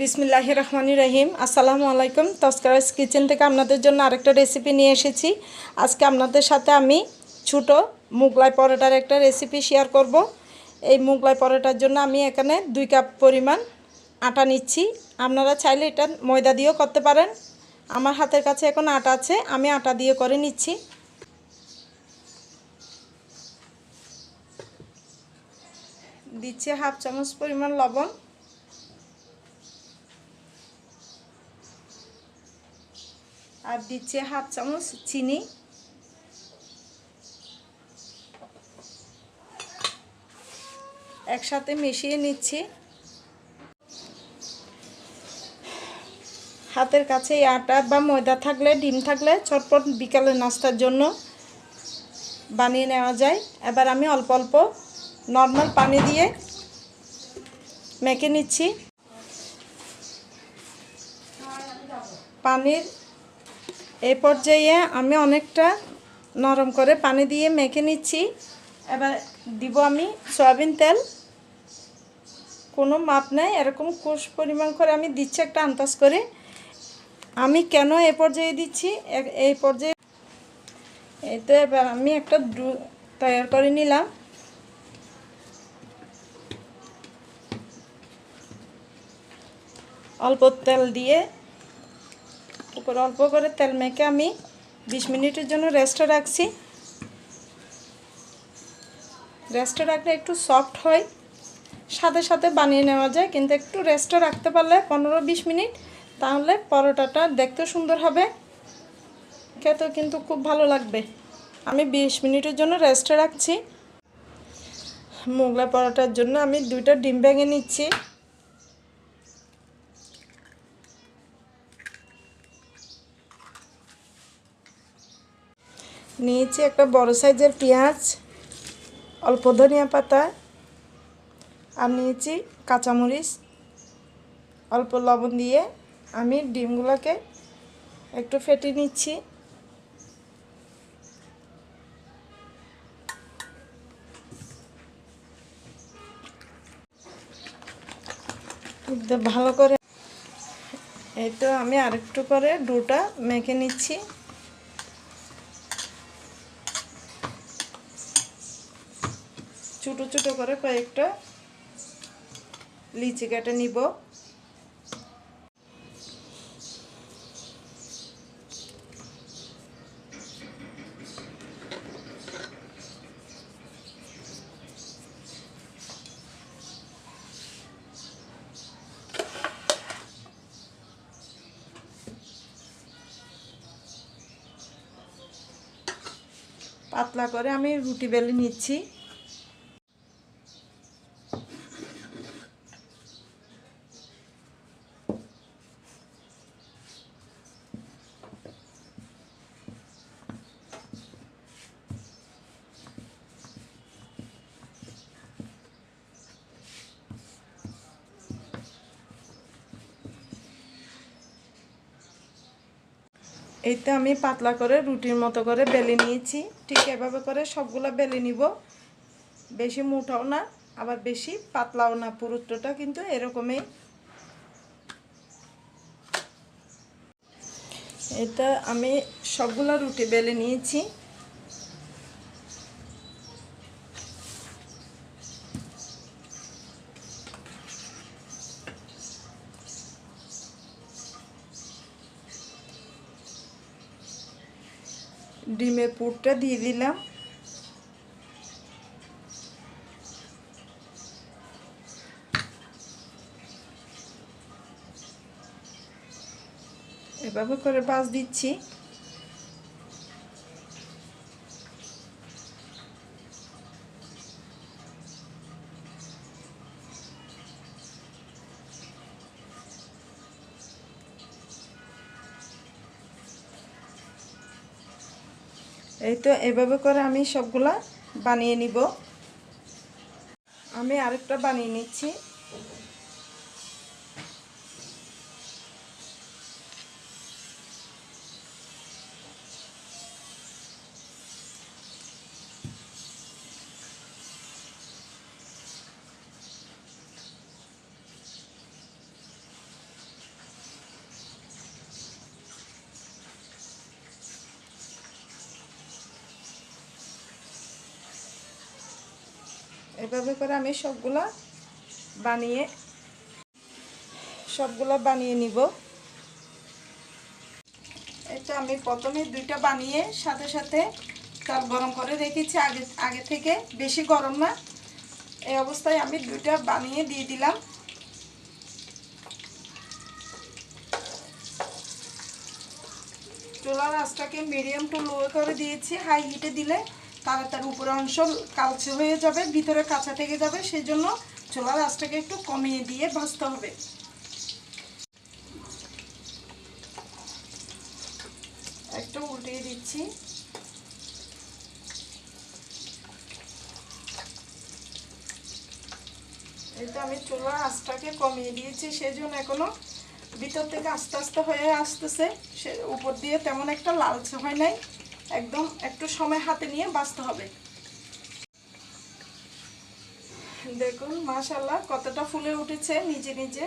বিসমিল্লাহ রহমানি রহিম। আসসালামু আলাইকুম। তস্করাজ কিচেন থেকে আপনাদের জন্য আরেকটা রেসিপি নিয়ে এসেছি। আজকে আপনাদের সাথে আমি ছোটো মুগলাই পরোটার একটা রেসিপি শেয়ার করব। এই মুগলাই পরোটার জন্য আমি এখানে দুই কাপ পরিমাণ আটা নিচ্ছি। আপনারা চাইলে এটা ময়দা দিয়েও করতে পারেন। আমার হাতের কাছে এখন আটা আছে, আমি আটা দিয়ে করে নিচ্ছি। দিচ্ছি হাফ চামচ পরিমাণ লবণ। আর দিচ্ছে হাফ চামচ চিনি। একসাথে মিশিয়ে নিচ্ছি। হাতের কাছে আটা বা ময়দা থাকলে, ডিম থাকলে চটপট বিকালে নাস্তার জন্য বানিয়ে নেওয়া যায়। এবার আমি অল্প অল্প নর্মাল পানি দিয়ে মেখে নিচ্ছি। পানির এই পর্যায়ে আমি অনেকটা নরম করে পানি দিয়ে মেখে নিচ্ছি। এবার দিব আমি সয়াবিন তেল। কোনো মাপ নেই, এরকম কোষ পরিমাণ করে আমি দিচ্ছি একটা আন্দাজ করে। আমি কেন এ পর্যায়ে দিচ্ছি? এই পর্যায়ে এই তো এবার আমি একটা ডু তৈরি করে নিলাম। অল্প তেল দিয়ে উপরে অল্প করে তেল মেখে আমি বিশ মিনিটের জন্য রেস্টে রাখছি। রেস্টে রাখলে একটু সফট হয়, সাথে সাথে বানিয়ে নেওয়া যায়, কিন্তু একটু রেস্টে রাখতে পারলে পনেরো বিশ মিনিট, তাহলে পরোটাটা দেখতে সুন্দর হবে, খেতেও কিন্তু খুব ভালো লাগবে। আমি বিশ মিনিটের জন্য রেস্টে রাখছি। মোগলা পরোটার জন্য আমি দুইটা ডিম ভেঙে নিচ্ছি। নিয়েছি একটা বড় সাইজের পেঁয়াজ, অল্প ধনিয়া পাতা, আর নিয়েছি কাঁচামরিচ। অল্প লবণ দিয়ে আমি ডিমগুলোকে একটু ফেটে নিচ্ছি। ভালো করে, এই তো আমি আরেকটু করে ডোটা মেখে নিচ্ছি। ছোটো ছোটো করে কয়েকটা লিচি কেটে নিব। পাতলা করে আমি রুটি বেলে নিচ্ছি। এই তো আমি পাতলা করে রুটির মতো করে বেলে নিয়েছি। ঠিক এভাবে করে সবগুলো বেলে নিব। বেশি মোটাও না, আবার বেশি পাতলাও না পুরুত্বটা, কিন্তু এরকমই। এটা আমি সবগুলো রুটি বেলে নিয়েছি। ডিমের পুরটা দিয়ে দিলাম। এভাবে করে বাস দিচ্ছি। এই তো এভাবে করে আমি সবগুলা বানিয়ে নিব। আমি আরেকটা বানিয়ে নিচ্ছি। এইভাবে করে আমি সবগুলা বানিয়ে সবগুলা বানিয়ে নিব। এটা আমি প্রথমে দুইটা বানিয়ে সাথে সাথে চাল গরম করে রেখেছি। আগে আগে থেকে বেশি গরম না। এই অবস্থায় আমি দুইটা বানিয়ে দিয়ে দিলাম। চুলার আঁচটাকে মিডিয়াম টু লো করে দিয়েছি। হাই হিটে দিলে তাড়াতাড়ি উপরে অংশ কালচে হয়ে যাবে, ভিতরে কাঁচা থেকে যাবে সেই জন্য চুলার আঁচটাকে একটু কমিয়ে দিয়ে ভাজতে হবে। একটু উল্টিয়ে দিচ্ছি। এই তো আমি চুলার আঁচটাকে কমিয়ে দিয়েছি সেই জন্য এখনও ভিতর থেকে আস্তে আস্তে হয়ে আসতেছে। সে উপর দিয়ে তেমন একটা লালচে হয় নাই। একদম একটু সময় হাতে নিয়ে বাঁচতে হবে। দেখুন মাশাল্লাহ কতটা ফুলে উঠেছে নিজে নিজে।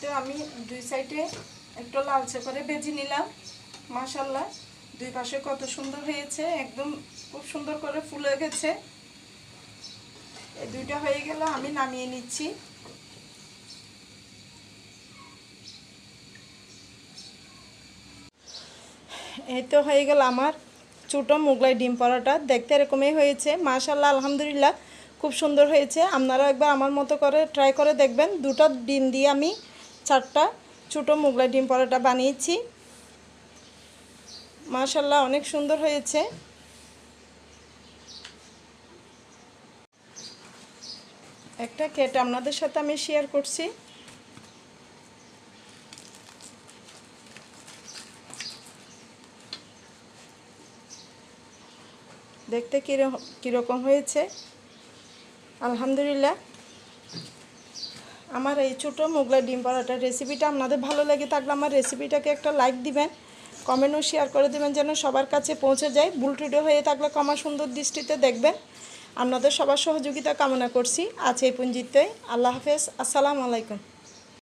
তো আমি দুই সাইডে একটু লালচে করে বেজে নিলাম। মাশাল্লাহ দুই পাশে কত সুন্দর হয়েছে, একদম খুব সুন্দর করে ফুলে গেছে। এই দুইটা হয়ে গেল, আমি নামিয়ে নিচ্ছি। এই তো হয়ে গেল আমার ছোটো মোগলাই ডিম পরোটা। দেখতে এরকমই হয়েছে। মাশাল্লাহ আলহামদুলিল্লাহ, খুব সুন্দর হয়েছে। আপনারা একবার আমার মতো করে ট্রাই করে দেখবেন। দুটো ডিম দিয়ে আমি চারটা ছোটো মোগলাই ডিম পরোটা বানিয়েছি। মাশাল্লাহ অনেক সুন্দর হয়েছে। একটা কেটে আপনাদের সাথে আমি শেয়ার করছি। দেখতে কীরকম কীরকম হয়েছে? আলহামদুলিল্লাহ। আমার এই ছোটো মোগলাই ডিম পরোটার রেসিপিটা আপনাদের ভালো লেগে থাকলে আমার রেসিপিটাকে একটা লাইক দিবেন কমেন্টও শেয়ার করে দেবেন যেন সবার কাছে পৌঁছে যায়। বুলটুডো হয়ে থাকলে কমা সুন্দর দৃষ্টিতে দেখবেন। আপনাদের সবার সহযোগিতা কামনা করছি। আজ এই পুঞ্জিতে আল্লাহ হাফেজ। আসসালামু আলাইকুম।